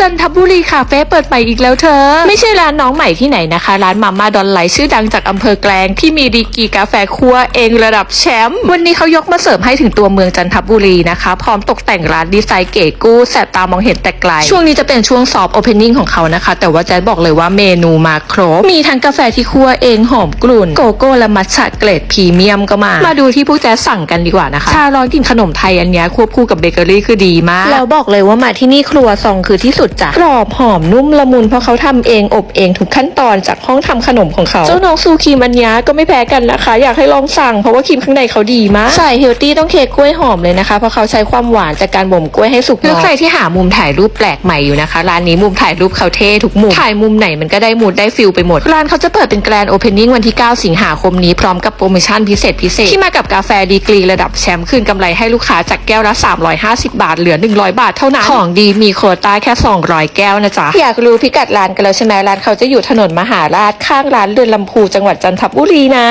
จันทบุรีคาเฟ่เปิดใหม่อีกแล้วเธอ ไม่ใช่ร้านน้องใหม่ที่ไหนนะคะ ร้านมาม่าดอนไลท์ชื่อดังจากอำเภอแกลงที่มีดีกีกาแฟคั่วเองระดับแชมป์วันนี้เขายกมาเสิร์ฟให้ถึงตัวเมืองจันทบุรีนะคะ พร้อมตกแต่งร้านดีไซน์เก๋กู้แสบตามองเห็นแต่ไกล ช่วงนี้จะเป็นช่วงซอฟต์โอเพนนิ่งของเขานะคะ แต่ว่าแจ๊ดบอกเลยว่าเมนูมาครบมีทั้งกาแฟที่คั่วเองหอมกลุ่นโกโก้และมัทฉะเกรดพรีเมียมก็มา มาดูที่พวกแจ๊ดสั่งกันดีกว่านะคะชาร้อนกินขนมไทยอันนี้ควบคู่กับเบเกอรี่คือดีมากแล้วบอกเลยว่ามาที่นี่ครัวซองคือที่สุดจ้ะกรอบหอมนุ่มละมุนเพราะเขาทำเองอบเองทุกขั้นตอนจากห้องทำขนมของเขาเจ้าน้องซูครีมอันเนี้ยก็ไม่แพ้กันนะคะ อยากให้ลองสั่งเพราะว่าครีมข้างในเขาดีมากใส่เฮลตี้ต้องเค้กกล้วยหอมเลยนะคะ เพราะเขาใช้ความหวานจากการบ่มกล้วยให้สุกหรือใครที่หามุมถ่ายรูปแปลกใหม่อยู่นะคะร้านนี้มุมถ่ายรูปเขาเท่ทุกมุมถ่ายมุมไหนมันก็ได้มูดได้ฟิลไปหมดร้านเขาจะเปิดเป็นแกรนด์โอเพนนิ่งวันที่ 9 สิงหาคมนี้พร้อมกับโปรโมชั่นพิเศษพิเศษที่มากับกาแฟดีกรีระดับแชมป์คืนกำไรให้ลูกค้าจากแก้วละ350 บาทเหลือ 100 บาทเท่านั้นของดีมีโควต้าแค่200 แก้วนะจ๊ะ อยากรู้พิกัดร้านกันแล้วใช่ไหมร้านเขาจะอยู่ถนนมหาราชข้างร้านเรือนลำพูจังหวัดจันทบุรีนะ